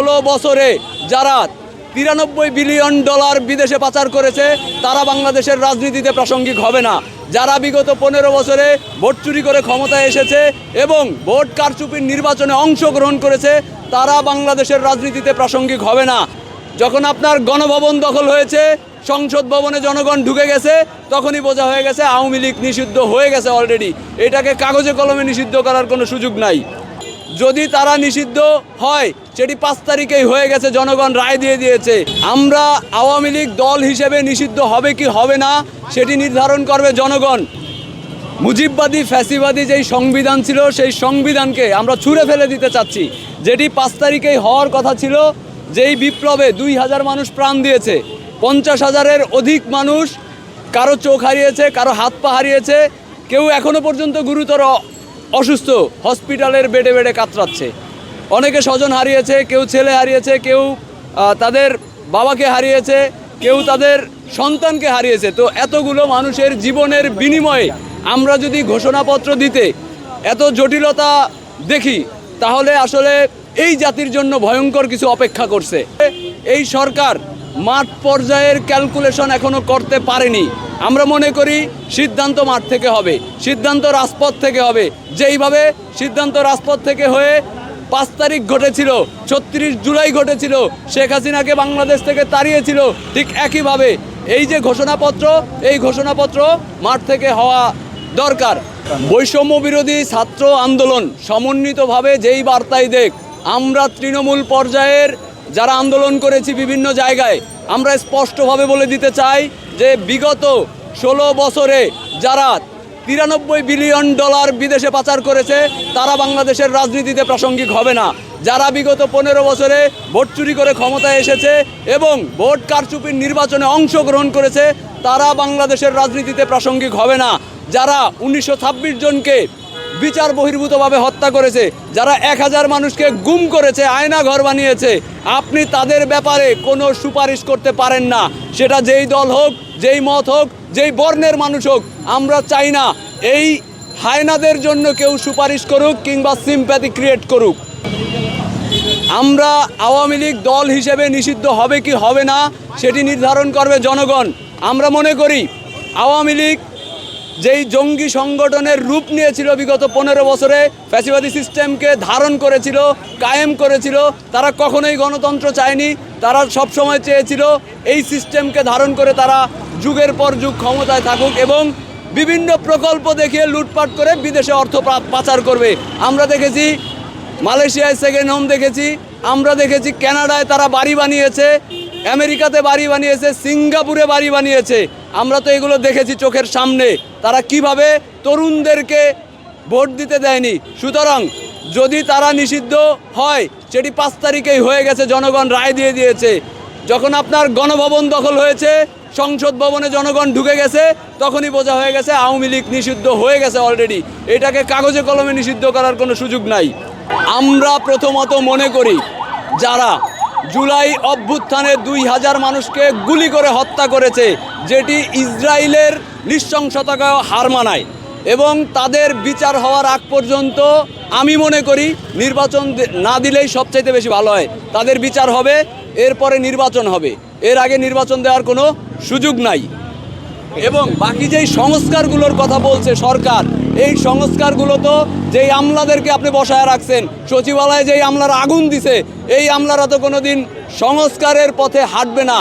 ষোলো বছরে যারা তিরানব্বই বিলিয়ন ডলার বিদেশে পাচার করেছে, তারা বাংলাদেশের রাজনীতিতে প্রাসঙ্গিক হবে না। যারা বিগত পনেরো বছরে ভোট চুরি করে ক্ষমতায় এসেছে এবং ভোট কারচুপির নির্বাচনে অংশগ্রহণ করেছে, তারা বাংলাদেশের রাজনীতিতে প্রাসঙ্গিক হবে না। যখন আপনার গণভবন দখল হয়েছে, সংসদ ভবনে জনগণ ঢুকে গেছে, তখনই বোঝা হয়ে গেছে আওয়ামী লীগ নিষিদ্ধ হয়ে গেছে অলরেডি এটাকে কাগজে কলমে নিষিদ্ধ করার কোনো সুযোগ নাই। যদি তারা নিষিদ্ধ হয়, সেটি পাঁচ তারিখেই হয়ে গেছে, জনগণ রায় দিয়ে দিয়েছে। আমরা আওয়ামী লীগ দল হিসেবে নিষিদ্ধ হবে কি হবে না, সেটি নির্ধারণ করবে জনগণ। মুজিববাদী, ফ্যাসিবাদী যেই সংবিধান ছিল, সেই সংবিধানকে আমরা ছুঁড়ে ফেলে দিতে চাচ্ছি। যেটি পাঁচ তারিখেই হওয়ার কথা ছিল, যেই বিপ্লবে দুই হাজার মানুষ প্রাণ দিয়েছে। পঞ্চাশ হাজারের অধিক মানুষ কারও চোখ হারিয়েছে, কারও হাত পা হারিয়েছে, কেউ এখনও পর্যন্ত গুরুতর অসুস্থ, হসপিটালের বেডে বেডে কাতরাচ্ছে। অনেকে স্বজন হারিয়েছে, কেউ ছেলে হারিয়েছে, কেউ তাদের বাবাকে হারিয়েছে, কেউ তাদের সন্তানকে হারিয়েছে। তো এতগুলো মানুষের জীবনের বিনিময়ে আমরা যদি ঘোষণাপত্র দিতে এত জটিলতা দেখি, তাহলে আসলে এই জাতির জন্য ভয়ঙ্কর কিছু অপেক্ষা করছে। এই সরকার মাঠ পর্যায়ের ক্যালকুলেশন এখনও করতে পারেনি। আমরা মনে করি সিদ্ধান্ত মাঠ থেকে হবে, সিদ্ধান্ত রাজপথ থেকে হবে। যেইভাবে সিদ্ধান্ত রাজপথ থেকে হয়ে পাঁচ তারিখ ঘটেছিল, ছত্রিশ জুলাই ঘটেছিল, শেখ হাসিনাকে বাংলাদেশ থেকে তাড়িয়েছিল, ঠিক একইভাবে এই যে ঘোষণাপত্র, এই ঘোষণাপত্র মাঠ থেকে হওয়া দরকার। বৈষম্য বিরোধী ছাত্র আন্দোলন সমন্বিতভাবে যেই বার্তাই দেখ, আমরা তৃণমূল পর্যায়ের যারা আন্দোলন করেছি বিভিন্ন জায়গায়, আমরা স্পষ্টভাবে বলে দিতে চাই যে বিগত ষোলো বছরে যারা তিরানব্বই বিলিয়ন ডলার বিদেশে পাচার করেছে, তারা বাংলাদেশের রাজনীতিতে প্রাসঙ্গিক হবে না। যারা বিগত পনেরো বছরে ভোট চুরি করে ক্ষমতায় এসেছে এবং ভোট কারচুপির নির্বাচনে অংশগ্রহণ করেছে, তারা বাংলাদেশের রাজনীতিতে প্রাসঙ্গিক হবে না। যারা উনিশশো ছাব্বিশ জনকে বিচার বহির্ভূতভাবে হত্যা করেছে, যারা এক হাজার মানুষকে গুম করেছে, আয়না ঘর বানিয়েছে, আপনি তাদের ব্যাপারে কোনো সুপারিশ করতে পারেন না। সেটা যেই দল হোক, যেই মত হোক, যেই বর্ণের মানুষ হোক, আমরা চাই না এই হায়নাদের জন্য কেউ সুপারিশ করুক কিংবা সিম্প্যাথি ক্রিয়েট করুক। আমরা আওয়ামী লীগ দল হিসেবে নিষিদ্ধ হবে কি হবে না, সেটি নির্ধারণ করবে জনগণ। আমরা মনে করি, আওয়ামী লীগ যেই জঙ্গি সংগঠনের রূপ নিয়েছিল বিগত পনেরো বছরে, ফ্যাসিবাদী সিস্টেমকে ধারণ করেছিল, কায়েম করেছিল, তারা কখনোই গণতন্ত্র চায়নি, তারা সব সময় চেয়েছিল এই সিস্টেমকে ধারণ করে তারা যুগের পর যুগ ক্ষমতায় থাকুক এবং বিভিন্ন প্রকল্প দেখিয়ে লুটপাট করে বিদেশে অর্থ পাচার করবে। আমরা দেখেছি মালয়েশিয়ায় সেকেন্ড হোম দেখেছি, আমরা দেখেছি কানাডায় তারা বাড়ি বানিয়েছে আমেরিকাতে বাড়ি বানিয়েছে, সিঙ্গাপুরে বাড়ি বানিয়েছে। আমরা তো এগুলো দেখেছি চোখের সামনে। তারা কীভাবে তরুণদেরকে ভোট দিতে দেয়নি। সুতরাং যদি তারা নিষিদ্ধ হয়, সেটি পাঁচ তারিখেই হয়ে গেছে, জনগণ রায় দিয়ে দিয়েছে। যখন আপনার গণভবন দখল হয়েছে, সংসদ ভবনে জনগণ ঢুকে গেছে, তখনই বোঝা হয়ে গেছে আওয়ামী লীগ নিষিদ্ধ হয়ে গেছে অলরেডি এটাকে কাগজে কলমে নিষিদ্ধ করার কোনো সুযোগ নাই। আমরা প্রথমত মনে করি, যারা জুলাই অভ্যুত্থানে দুই হাজার মানুষকে গুলি করে হত্যা করেছে, যেটি ইসরায়েলের নৃশংসতাকে হার মানায়। এবং তাদের বিচার হওয়ার আগ পর্যন্ত আমি মনে করি নির্বাচন না দিলেই সবচাইতে বেশি ভালো হয়। তাদের বিচার হবে, এরপরে নির্বাচন হবে। এর আগে নির্বাচন দেওয়ার কোনো সুযোগ নাই। এবং বাকি যেই সংস্কারগুলোর কথা বলছে সরকার এই সংস্কারগুলো তো যেই আমলাদেরকে আপনি বসায় রাখছেন, সচিবালয়ে যেই আমলার আগুন দিছে, এই আমলারা তো কোনো দিন সংস্কারের পথে হাঁটবে না।